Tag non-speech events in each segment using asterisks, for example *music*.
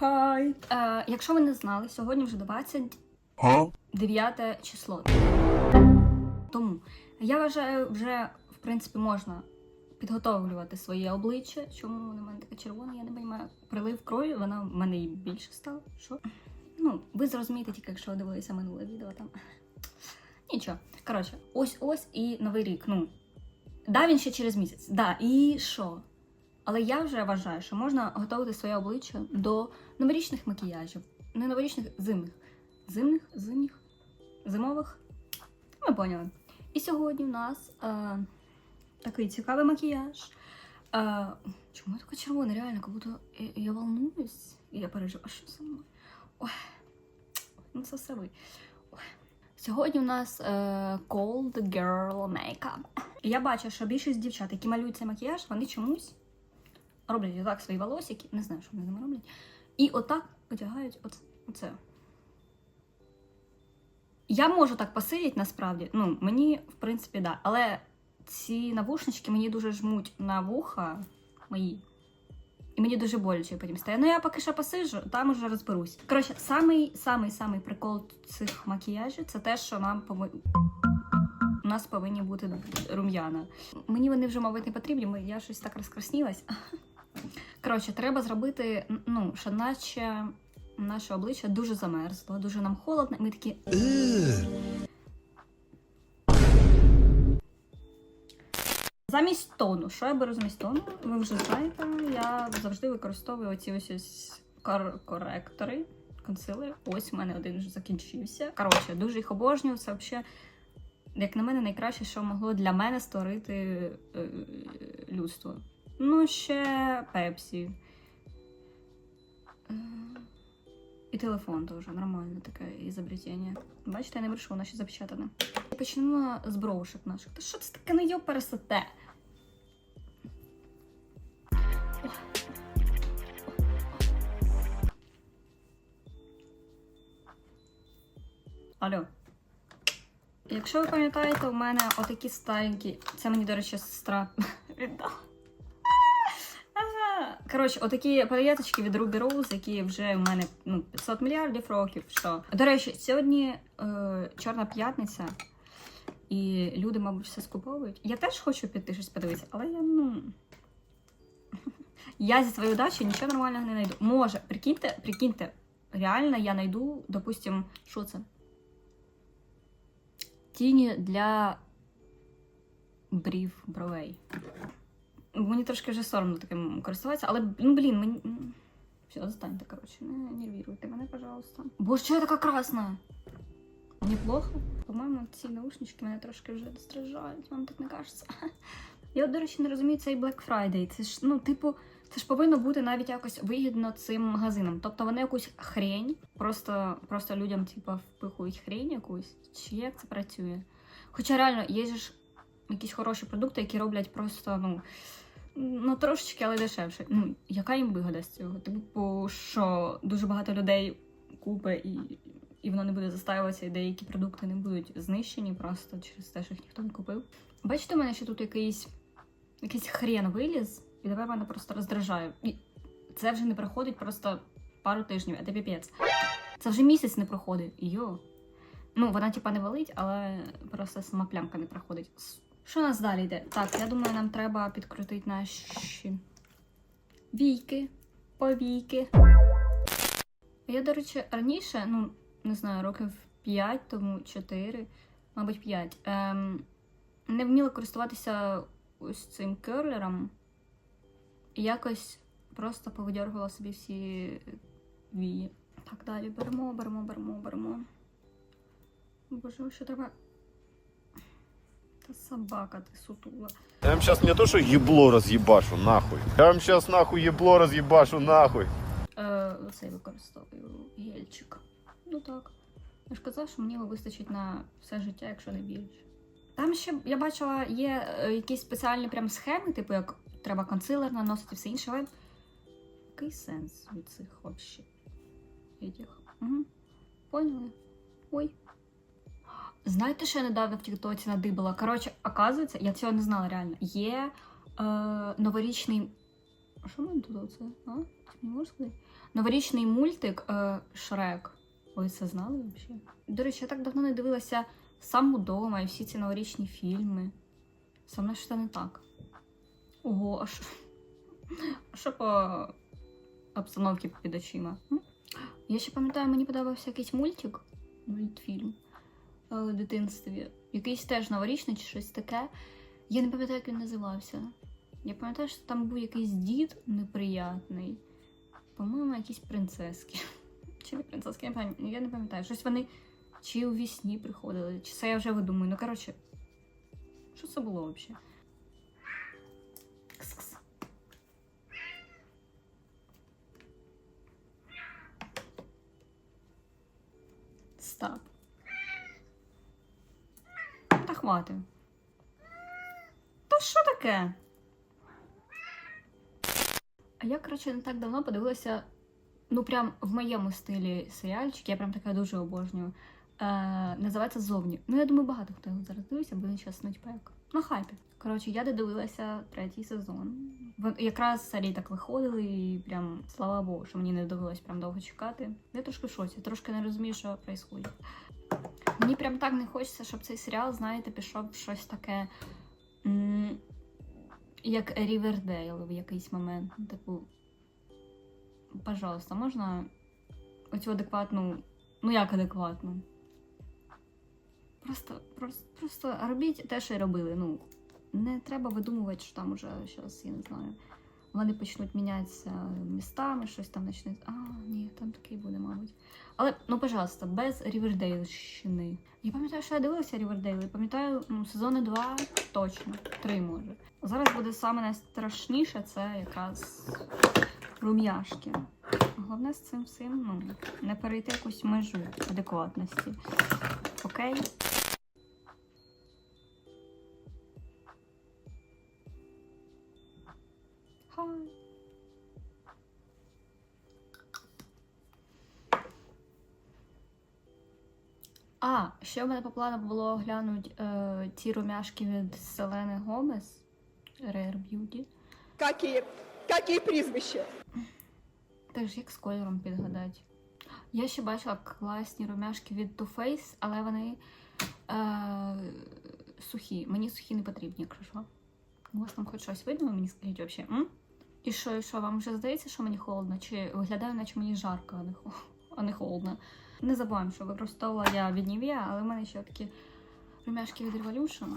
Хай! Е, якщо ви не знали, сьогодні вже 29 число. Тому я вважаю, вже в принципі можна підготовлювати своє обличчя. Чому в мене таке червоне, я не розумію. Прилив крові, вона в мене і більше стала. Що? Ну, ви зрозумієте тільки, якщо ви дивилися минуле відео там. Нічого. Коротше, ось ось і новий рік. Ну, да, він ще через місяць. Да, і що? Але я вже вважаю, що можна готувати своє обличчя до новорічних макіяжів. Не новорічних зимних. Зимних, зимніх, зимових. Ми поняли. І сьогодні у нас е, такий цікавий макіяж. Е, чому я така червона? Реально, як будто я, я волнуюсь. І я переживаю, що со мною. Ой, ну це все ви. Сьогодні у нас е, Cold Girl Makeup. Я бачу, що більшість дівчат, які малюють цей макіяж, вони чомусь роблять отак свої волосики, не знаю, що вони ними роблять. І отак одягають оце. Я можу так посидіти насправді. Ну, мені, в принципі, да. Але ці навушнички мені дуже жмуть на вуха мої. І мені дуже боляче потім стає. Ну я поки що посиджу, там уже розберусь. Коротше, самий самий самий прикол цих макіяжів це те, що нам пови... у нас повинні бути рум'яна. Мені вони вже, мабуть, не потрібні, я щось так розкраснілась. *laughs* Коротше, треба зробити, ну, що наче наше обличчя дуже замерзло, дуже нам холодно, і ми такі. Замість тону, що я беру замість тону? Ви вже знаєте, я завжди використовую оці ось ось кор- коректори, консилери. Ось у мене один вже закінчився. Коротше, дуже їх обожнюю. Це взагалі, як на мене, найкраще, що могло для мене створити е, людство. Ну, ще Пепсі. Е, І телефон теж нормальне таке ізобретення. Бачите, я не брешу, воно ще запечатане. Почнемо з бровушок наших. Та що це таке не йо пересете? Алло. Якщо ви пам'ятаєте, у мене отакі старенькі. Це мені, до речі, сестра *laughs* віддала. Коротше, отакі палеточки від Ruby Rose, які вже у мене ну, 500 мільярдів років. Що. До речі, сьогодні е, Чорна п'ятниця, і люди, мабуть, все скуповують. Я теж хочу піти щось подивитися, але я ну. *laughs* Я зі своєю дачі нічого нормального не знайду. Може, прикиньте, прикиньте, реально я знайду, допустим, що це? Тіні для брів бровей. Мені трошки вже соромно таким користуватися, але ну блін, мені. Все, застаньте, коротше, не нервіруйте мене, пожалуйста. Боже, що я така красна? Мені плохо? По-моєму, ці наушнички мене трошки вже страждають, вам так не кажеться. *laughs* Я, до речі, не розумію цей Black Friday. Це ж, ну, типу, це ж повинно бути навіть якось вигідно цим магазинам. Тобто вони якусь хрень, просто, просто людям, типу, впихують хрень якусь. Чи як це працює? Хоча реально є ж якісь хороші продукти, які роблять просто, ну. Ну, трошечки, але дешевше. Ну, яка їм вигода з цього? Типу, що дуже багато людей купить і, і воно не буде застаюватися, і деякі продукти не будуть знищені просто через те, що їх ніхто не купив. Бачите, у мене ще тут якийсь, якийсь хрен виліз, і тепер мене просто роздражає. І це вже не проходить просто пару тижнів, а це піпець. Це вже місяць не проходить. Йо. Ну, вона типа не валить, але просто сама плямка не проходить. Що у нас далі йде? Так, я думаю, нам треба підкрутити наші війки, повійки. Я, до речі, раніше, ну, не знаю, років 5, тому 4, мабуть, 5, ем, не вміла користуватися ось цим керлером. І якось просто повидергувала собі всі вії. Так, далі беремо, беремо, беремо, беремо. Боже, що треба. Та собака ти сутула. Я вам сейчас не то, что ебло разъебашу, нахуй. Я вам сейчас нахуй ебло разъебашу, нахуй. Е, оцей використовую гельчик. Ну так. Я ж казав, що мені його вистачить на все життя, якщо не більше. Там ще я бачила, є е, якісь спеціальні прям схеми, типу як треба консилер наносити і все інше, але який сенс від цих вообще? Этих. Угу. Поняли? Ой. Знаєте, що я недавно в Тіктоці надибала? Коротше, оказується, я цього не знала реально. Є е, новорічний. Що в тут оце? А? Не можу сказати? новорічний мультик е, Шрек. Ви це знали взагалі? До речі, я так давно не дивилася сам удома і всі ці новорічні фільми. Мною що не так. Ого, а що? А що по обстановці під очима? Я ще пам'ятаю, мені подобався якийсь мультик, мультфільм е, у дитинстві. Якийсь теж новорічний чи щось таке. Я не пам'ятаю, як він називався. Я пам'ятаю, що там був якийсь дід неприятний. По-моєму, якісь принцески. *laughs* Чи не принцески, я не пам'ятаю. Щось вони чи у вісні приходили, чи це я вже видумую. Ну, коротше, що це було взагалі? Кс-кс. Стап. Та що таке? А я, коротше, не так давно подивилася, ну, прям в моєму стилі серіальчик, я прям таке дуже обожнюю. Е, називається Зовні. Ну, я думаю, багато хто його зараз дивиться, буде час ночпек. На хайпі. Коротше, я додивилася третій сезон. Якраз серії так виходили, і прям слава Богу, що мені не довелось прям довго чекати. Я трошки в шоці, трошки не розумію, що відбувається. Мені прям так не хочеться, щоб цей серіал, знаєте, пішов в щось таке. як Рівердейл в якийсь момент. Ну, Типу, пожалуйста, можна оцю адекватну. Ну як адекватну? Просто, просто, просто робіть те, що робили. Ну, не треба видумувати, що там уже зараз, я не знаю. Вони почнуть мінятися містами, щось там почне. А, ні, там такий буде, мабуть. Але, ну, пожалуйста, без Рівердейлщини. Я пам'ятаю, що я дивилася Рівердейл, і пам'ятаю, ну, сезони два точно, три може. Зараз буде саме найстрашніше це якраз рум'яшки. Головне з цим всім ну, не перейти якусь межу адекватності. Окей? Хай. А, ще в мене по плану було глянути е, ті румяшки від Селени Гомес Rare Beauty. Какие, какие прізвища? Теж як з кольором підгадати. Я ще бачила класні румяшки від Too Faced, але вони е, сухі. Мені сухі не потрібні, якщо що. У вас там хоч щось видно, мені скажіть взагалі. І що, і що, вам вже здається, що мені холодно? Чи виглядає, наче мені жарко, а не, а не холодно? Не забуваємо, що використовувала я від Nivea, але в мене ще такі румяшки від Revolution.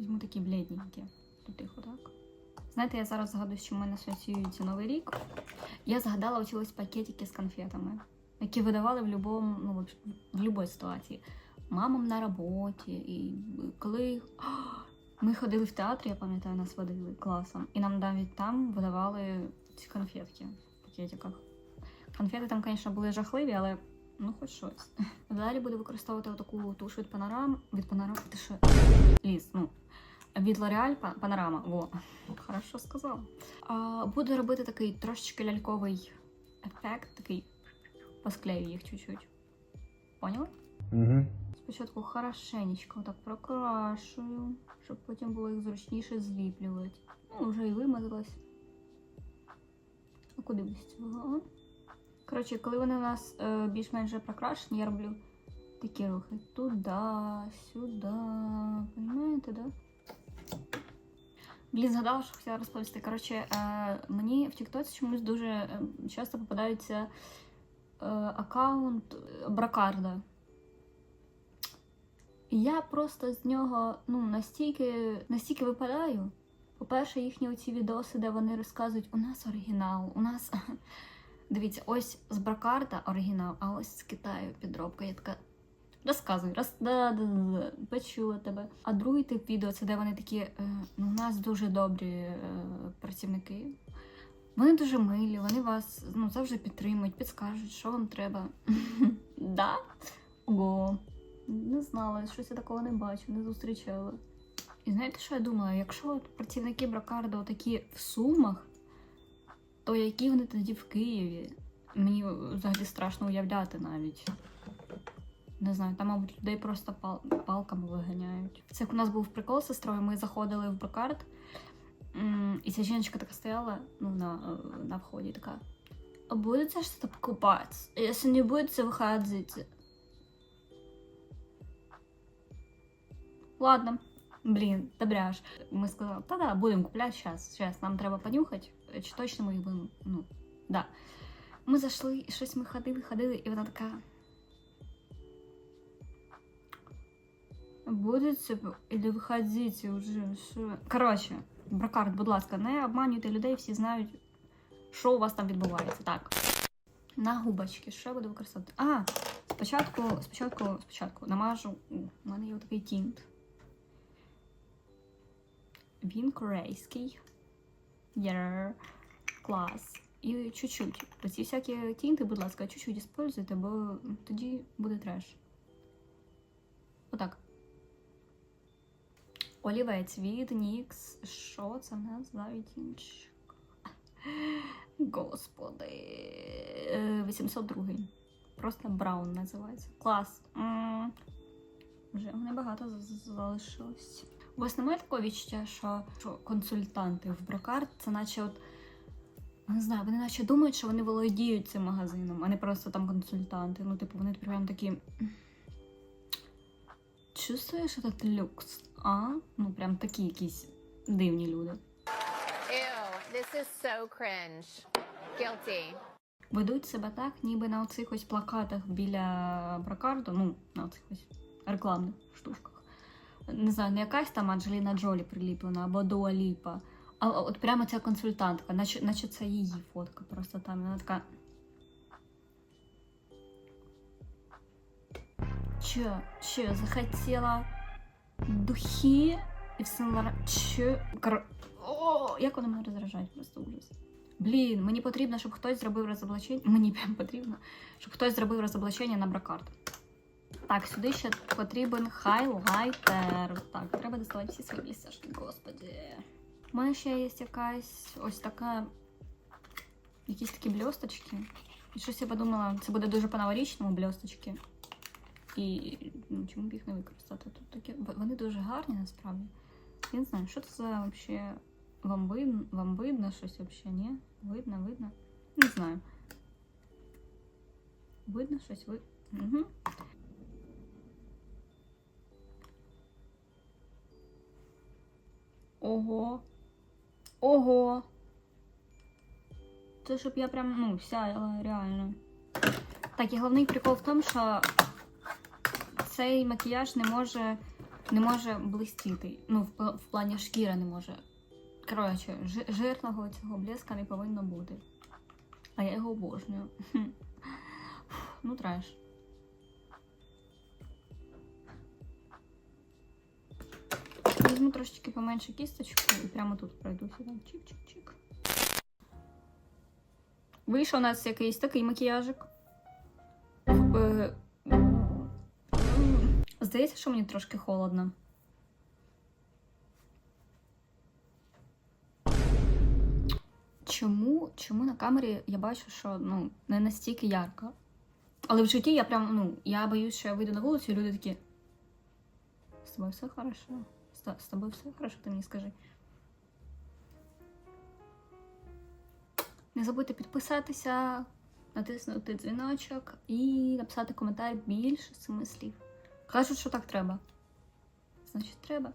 Візьму такі блідненькі. Тут тихо, так? Знаєте, я зараз згадую, що в мене асоціюється Новий рік. Я згадала оці ось пакетики з конфетами, які видавали в будь-якому, ну, в ситуації. Мамам на роботі. І коли ми ходили в театр, я пам'ятаю, нас водили класом. І нам навіть там видавали ці конфетки в пакетиках. Конфети там, звісно, були жахливі, але ну хоч щось. Далі буду використовувати таку туш від панорам. Від панорам. Ти що? Ліс, ну. Від L'Oreal Панорама. Во, хорошо сказала. А, буду робити такий трошечки ляльковий ефект, такий посклею їх чуть-чуть. Поняли? Угу. Спочатку хорошенечко так прокрашую, щоб потім було їх зручніше зліплювати. Ну, вже і вимазалась. А куди без цього? Коротше, коли вони у нас е, більш-менш прокрашені, я роблю такі рухи. Туди, сюди. Понимаєте, да? Блін, згадала, що хотіла розповісти. Коротше, е, мені в Тіктоці чомусь дуже е, часто попадається е, аккаунт Бракарда. Я просто з нього ну, настільки, настільки випадаю. По-перше, їхні оці відоси, де вони розказують, у нас оригінал, у нас. *laughs* Дивіться, ось з Бракарда оригінал, а ось з Китаю підробка. Я така. Розказуй, роз... почула тебе. А другий тип відео це де вони такі, е, ну, у нас дуже добрі е, працівники. Вони дуже милі, вони вас ну, завжди підтримують, підскажуть, що вам треба. *laughs* Да? Ого. Не знала, щось я такого не бачу, не зустрічала. І знаєте, що я думала? Якщо от працівники Бракарда такі в Сумах, то які вони тоді в Києві? Мені взагалі страшно уявляти навіть. Не знаю, там, мабуть, людей просто пал- палками виганяють. Це як у нас був прикол з сестрою, ми заходили в Бракард. І ця жіночка така стояла ну, на, на вході, така. А будете что-то покупать? Если не будете, выходите. Ладно. Блін, добряж. Ми сказали, та да, будемо купляти зараз. Зараз нам треба понюхати. Чи точно ми їх будемо. Ну, да. Ми зайшли, і щось ми ходили, ходили, і вона така. Будете или виходите уже. Коротше, бракард, будь ласка, не обманюйте людей, всі знають, що у вас там відбувається. Так. На губочки, що я буду використовувати? А, спочатку, спочатку, спочатку намажу. У мене є такий тінт. Він корейський. Є клас. І чуть-чуть. Оці всякі тінти, будь ласка, чуть-чуть используйте, бо тоді буде треш. Отак. Олівець від NYX. Що це в нас за відтінчик? *laughs* Господи. Е, 802. Просто Браун називається. Клас. Вже небагато з- з- залишилось. У вас немає такого відчуття, що, що консультанти в Брокарт, це наче от. Не знаю, вони наче думають, що вони володіють цим магазином, а не просто там консультанти. Ну, типу, вони прям такі. Чувствуєш этот люкс? А? Ну, прям такі якісь дивні люди. Ew, this is so cringe. Guilty. Ведуть себе так, ніби на оцих ось плакатах біля бракарду, ну, на оцих ось рекламних штучках. Не знаю, не якась там Анджеліна Джолі приліплена або Дуа Ліпа, а от прямо ця консультантка, наче, наче це її фотка просто там. Вона така. Чо, чо, захотіла духи і все Чо? Кор... О, як вони мене розражають, просто ужас. Блін, мені потрібно, щоб хтось зробив розоблачення. Мені прям потрібно, щоб хтось зробив розоблачення на бракарт. Так, сюди ще потрібен хайлайтер. Так, треба доставати всі свої блістяшки, господи. У мене ще є якась ось така. Якісь такі блісточки. І щось я подумала, це буде дуже по-новорічному блісточки. І ну, чому б їх не використати? Тут такі. Вони дуже гарні насправді. Я не знаю, що це за вообще. Вам видно, вам видно щось вообще, ні? Видно, видно? Не знаю. Видно щось? Ви... Угу. Ого. Ого. Це щоб я прям, ну, сяяла реально. Так, і головний прикол в тому, що цей макіяж не може, не може блистіти. Ну, в, в плані шкіра не може. Коротше, жи- жирного цього блеска не повинно бути. А я його обожнюю. *laughs* Ну, треш. Візьму трошечки поменше кісточку і прямо тут пройду сюди. Чик-чик-чик. Вийшов у нас якийсь такий макіяжик. Е, Здається, що мені трошки холодно. Чому, чому на камері я бачу, що ну, не настільки ярко? Але в житті я прям, ну, я боюсь, що я вийду на вулицю, і люди такі. З тобою все хорошо? З, тобой все хорошо, ти мені скажи. Не забудьте підписатися, натиснути дзвіночок і написати коментар більше семи слів. Кажуть, що так треба. Значить, треба.